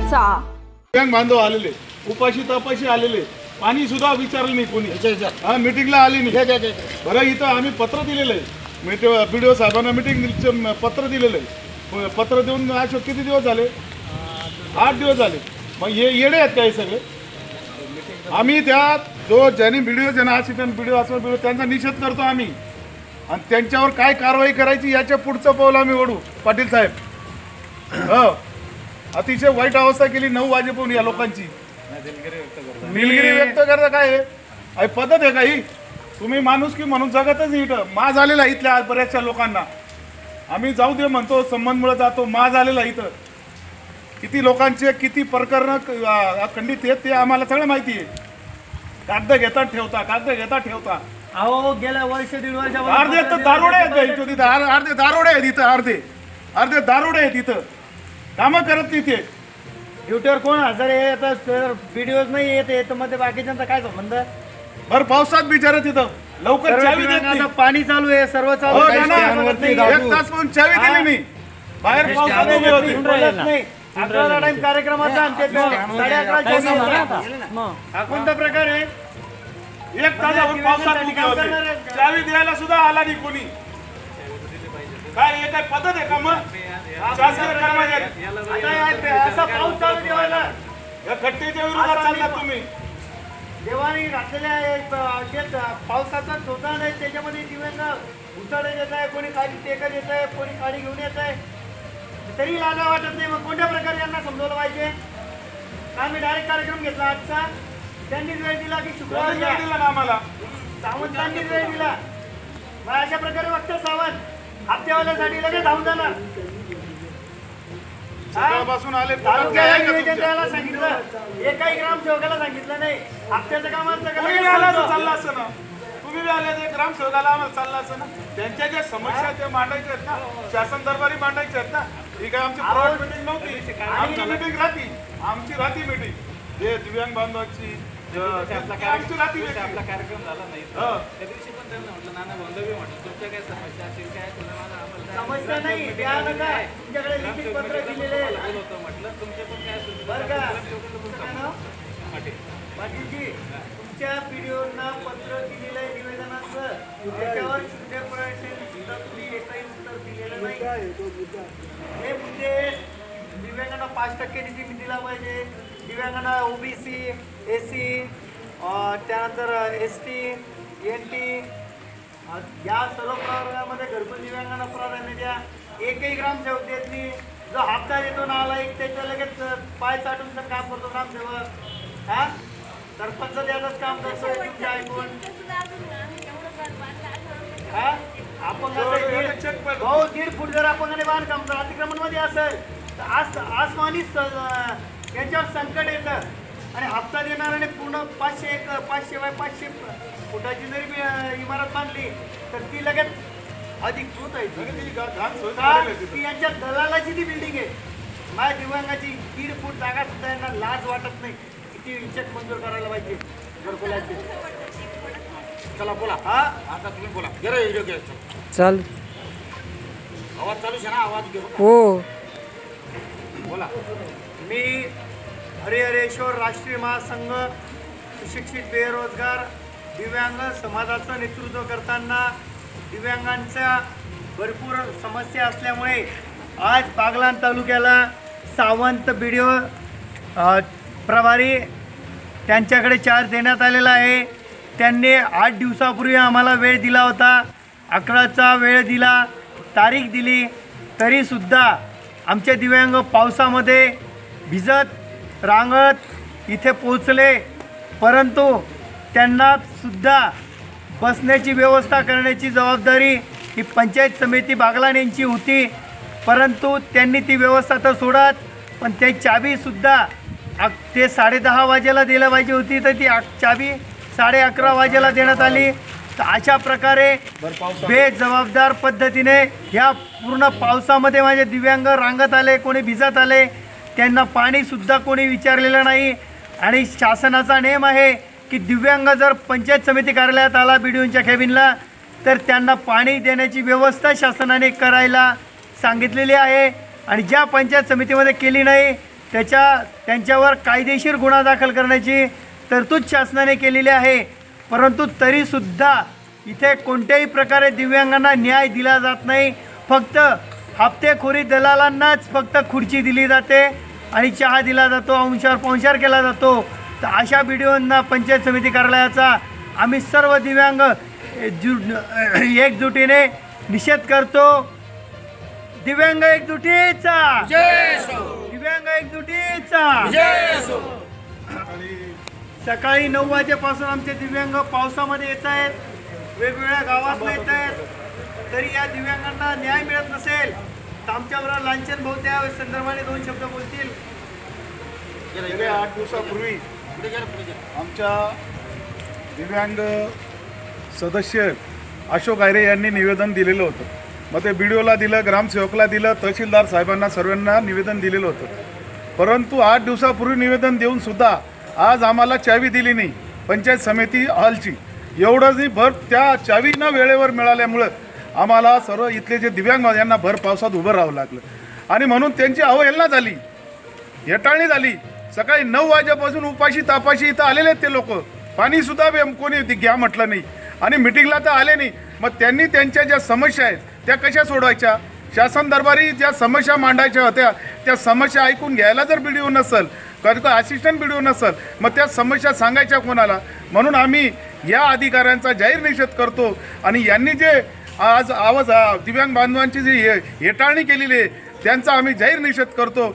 दिव्यांग बांधव आलेले उपाशी तपाशी आलेले पाणी सुद्धा विचारलं नाही कोणी. हा मिटिंगला आली नाही. बरं इथं आम्ही पत्र दिलेलं आहे. बी डी ओ साहेबांना मिटिंग पत्र दिलेलं आहे. पत्र देऊन आज किती दिवस झाले? आठ दिवस झाले. मग हे येडे आहेत काय सगळे? आम्ही त्या जो ज्यांनी व्हिडिओ ज्यांना असिस्टंट व्हिडिओ असं व्हिडिओ त्यांचा निषेध करतो आम्ही. आणि त्यांच्यावर काय कारवाई करायची याच्या पुढचं पाऊल आम्ही ओढू पाटील साहेब. हो. अतिशय वाईट अवस्था केली नऊ वाजेपर्यंत या लोकांची. निलगिरी व्यक्त करता काय आहे पद्धत आहे का ही? तुम्ही माणूस की म्हणून जगतच इथं. मा झालेला इथल्या बऱ्याचशा लोकांना. आम्ही जाऊ दे म्हणतो संबंधमुळे जातो मा झालेला इथं. किती लोकांचे किती प्रकरण खंडित आहेत ते आम्हाला सगळं माहिती आहे. कागद घेतात ठेवता कागद घेतात ठेवता. अहो गेल्या वर्ष दीड अर्धे तर दारोडे आहेत इथं तिथं अर- अर्धे दारोडे आहेत इथं अर्धे. अर्धे दारोडे आहेत इथं. कामं करत नाही ते. ड्युटीवर कोण हजर आहे आता व्हिडिओ नाही येत येत मध्ये बाकीच्यांचा काय संबंध? भर पावसात बिचारा तिथं. लवकर चावी देत नाही. आता पाणी चालू आहे सर्व चालू हो, आहे. नाही. एक तास पण चावी दिली नाही. बाहेर पावसात उभे होते. बोलत नाही. अकराला टाइम कार्यक्रमाचा साडे अकरा हा कोणता प्रकार आहे? एक तासावर पावसात उभे होते. चावी द्यायला सुद्धा आला नाही कोणी. काय हे काय पद्धत आहे का मग शासकीय कर्मचारी आता या- असा पाऊस चालू ठेवायला या विरोधात चाललात तुम्ही. देवाने घातलेल्या एक, अ, पावसाचा धोरण आहे. त्याच्यामध्ये दिव्यांना उसाडे येत आहे कोणी खाली टेकर येत आहे कोणी खाली घेऊन येत आहे. तरी लाजा वाटत नाही. मग कोणत्या प्रकारे यांना समजवलं पाहिजे? आम्ही डायरेक्ट कार्यक्रम घेतला आजचा? त्यांनीच वेळ दिला की शुक्रवार कोणी घ्या. वेळ दिला ना आम्हाला? सावंतांनीच वेळ दिला. मग अशा प्रकारे वागतं सावंत हप्त्यावाल्यासाठी लगेच धावून जाणार. सकाळपासून आले? द्यायला सांगितलं. एकाही ग्रामसेवकाला सांगितलं नाही. हप्त्याचं तुम्ही आला तर सांगतो. चाललं असं ना. तुम्ही बी आले तर ग्रामसेवकाला आम्हाला चाललं असं ना. त्यांच्या ज्या समस्या त्या मांडायच्या आहेत ना. शासन दरबारी मांडायच्या आहेत ना. ही काय आमची प्रायव्हेट मिटिंग नव्हती. आमची मिटिंग राहती. आमची राहती मिटिंग हे दिव्यांग बांधवाची आपला कार्यक्रम झाला नाही. हो. त्या दिवशी पण त्यांना म्हटलं नाना बांधवी म्हटलं. तुमच्या काय समस्या असेल काय समस्या नाही. तुमच्याकडे लिखित पत्र दिलेले होतं म्हटलं. तुमचे पण काय नाव? पाटीलजी तुमच्या व्हिडिओना पत्र दिलेलं आहे निवेदनाचं. त्याच्यावर शून्य सुद्धा तुम्ही एकही उत्तर दिलेलं नाही. हे मुद्दे दिव्यांगांना पाच टक्के निधी दिला पाहिजे. दिव्यांगांना ओबीसी एस सी त्यानंतर एस टी एन टी या सर्व प्रवर्गामध्ये घरकुल दिव्यांगांना प्राधान्य द्या. एकही ग्रामसेवक देत नाही. जो हप्ता देतो ना आला एक त्याच्या लगेच पाय चाटून तर काम करतो ग्रामसेवक. हा? सरपंच द्यायचंच काम करतोय तुमच्या ऐकून हा? आपण. हो दीड फूट जर आपण बांधकाम जर अतिक्रमणमध्ये असेल. आज आसमानी यांच्यावर संकट येतं. आणि हप्ता देणाऱ्याने पूर्ण पाचशे एक पाचशे बाय पाचशे फुटाची जरी इमारत बांधली तर ती लगेच अधिकृत आहे. ती. यांच्या दलालाची ती बिल्डिंग आहे माझ्या दिव्यांगाची दीड फूट जागा सुद्धा यांना लाज वाटत नाही. किती चेक मंजूर करायला पाहिजे. घरकुलाची चला बोला. हा? आता तुम्ही बोला. जरा व्हिडिओ घ्यायचा चाल. आवाज चालू आहे ना आवाज घेऊ हो. बोला. मी हरिहरेश्वर राष्ट्रीय महासंघ सुशिक्षित बेरोजगार दिव्यांग समाजाचं नेतृत्व करताना दिव्यांगांच्या भरपूर समस्या असल्यामुळे आज बागलान तालुक्याला सावंत बी डी ओ प्रभारी त्यांच्याकडे चार्ज देण्यात आलेला आहे. त्यांनी आठ दिवसापूर्वी आम्हाला वेळ दिला होता. अकराचा वेळ दिला तारीख दिली तरीसुद्धा आमचे दिव्यांग पावसामध्ये भिजत रांगत इथे पोचले परंतु त्यांना सुद्धा बसण्याची व्यवस्था करण्याची जबाबदारी ही पंचायत समिती बागलान यांची होती. परंतु त्यांनी ती व्यवस्था तर सोडत पण ते चाबीसुद्धा अक ते साडेदहा वाजेला दिल्या पाहिजे होती तर ती अक चाबी साडे अकरा वाजेला देण्यात आली. तर अशा प्रकारे बेजबाबदार पद्धतीने ह्या पूर्ण पावसामध्ये माझे दिव्यांग रांगत आले कोणी भिजत आले त्यांना पाणीसुद्धा कोणी विचारलेलं नाही. आणि शासनाचा नेम आहे की दिव्यांग जर पंचायत समिती कार्यालयात आला बी डी कॅबिनला तर त्यांना पाणी देण्याची व्यवस्था शासनाने करायला सांगितलेली आहे. आणि ज्या पंचायत समितीमध्ये केली नाही त्याच्या त्यांच्यावर कायदेशीर गुन्हा दाखल करण्याची तरतूद शासनाने केलेली आहे. परंतु तरीसुद्धा इथे कोणत्याही प्रकारे दिव्यांगांना न्याय दिला जात नाही. फक्त हप्तेखोरी दलालांनाच फक्त खुर्ची दिली जाते आणि चहा दिला जातो अंशावर पांशार केला जातो. तर अशा व्हिडिओंना पंचायत समिती कार्यालयाचा आम्ही सर्व दिव्यांग जु एकजुटीने निषेध करतो. दिव्यांग एकजुटीचा! दिव्यांग एकजुटीचा! सकाळी नऊ वाजेपासून आमचे दिव्यांग पावसामध्ये येत आहेत. वेगवेगळ्या गावातून येत आहेत. तरी या दिव्यांगांना न्याय मिळत नसेल तर आमच्याबरोबर लांछन भाऊ त्या संदर्भाने दोन शब्द बोलतील. गेल्या आठ दिवसापूर्वी आमच्या दिव्यांग सदस्य अशोक आयरे यांनी निवेदन दिलेलं होतं. मग ते बी डीओला दिलं ग्रामसेवकला दिलं तहसीलदार साहेबांना सर्वांना निवेदन दिलेलं होतं. परंतु आठ दिवसापूर्वी निवेदन देऊन सुद्धा आज आम्हाला चावी दिली नाही. पंचायत समिती हॉलची. एवढंच नाही भर त्या चावींना वेळेवर मिळाल्यामुळं आम्हाला सर्व इथले जे दिव्यांग यांना भर पावसात उभं राहावं लागलं. आणि म्हणून त्यांची अवहेलना झाली. हेटाळणी झाली. सकाळी नऊ वाजेपासून उपाशी तापाशी इथं आलेले आहेत ते लोक. पाणीसुद्धा कोणी घ्या म्हटलं नाही. आणि मिटिंगला तर आले नाही. मग त्यांनी त्यांच्या ज्या समस्या आहेत त्या कशा सोडवायच्या? शासन दरबारी ज्या समस्या मांडायच्या होत्या त्या समस्या ऐकून घ्यायला जर बी नसेल कारण का असिस्टंट बी नसेल मग त्या समस्या सांगायच्या कोणाला? म्हणून आम्ही या अधिकाऱ्यांचा जाहीर निषेध करतो आणि यांनी जे आज आवाज दिव्यांग बांधवांची जी हेटाळणी केलेली आहे त्यांचा आम्ही जाहीर निषेध करतो.